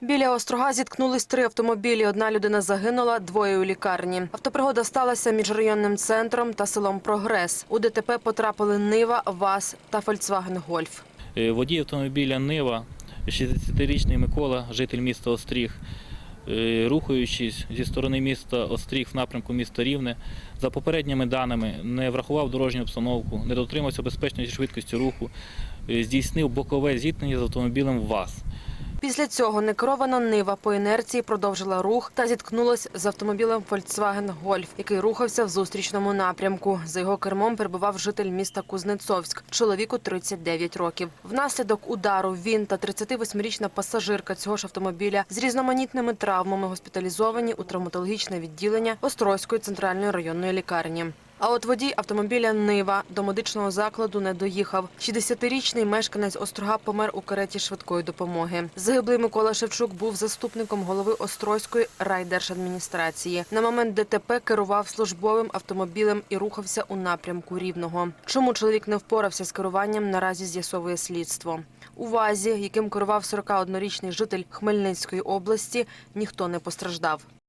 Біля острога зіткнулись три автомобілі. Одна людина загинула, двоє у лікарні. Автопригода сталася між районним центром та селом Прогрес. У ДТП потрапили Нива, ВАЗ та Фольксваген Гольф. Водій автомобіля Нива, 60-річний Микола, житель міста Остріг, е, рухаючись зі сторони міста Остріг в напрямку міста Рівне, за попередніми даними не врахував дорожню обстановку, не дотримався безпечної швидкості руху, е, здійснив бокове зіткнення з автомобілем ВАЗ. Після цього некерована Нива по інерції продовжила рух та зіткнулась з автомобілем Volkswagen Golf, який рухався в зустрічному напрямку. За його кермом перебував житель міста Кузнецовськ, чоловіку 39 років. Внаслідок удару він та 38-річна пасажирка цього ж автомобіля з різноманітними травмами госпіталізовані у травматологічне відділення Острозької центральної районної лікарні. А от водій автомобіля Нива до медичного закладу не доїхав. 60-річний мешканець Острога помер у кареті швидкої допомоги. Загиблий Микола Шевчук був заступником голови Острозької райдержадміністрації. На момент ДТП керував службовим автомобілем і рухався у напрямку Рівного. Чому чоловік не впорався з керуванням, наразі з'ясовує слідство. У ВАЗі, яким керував 41-річний житель Хмельницької області, ніхто не постраждав.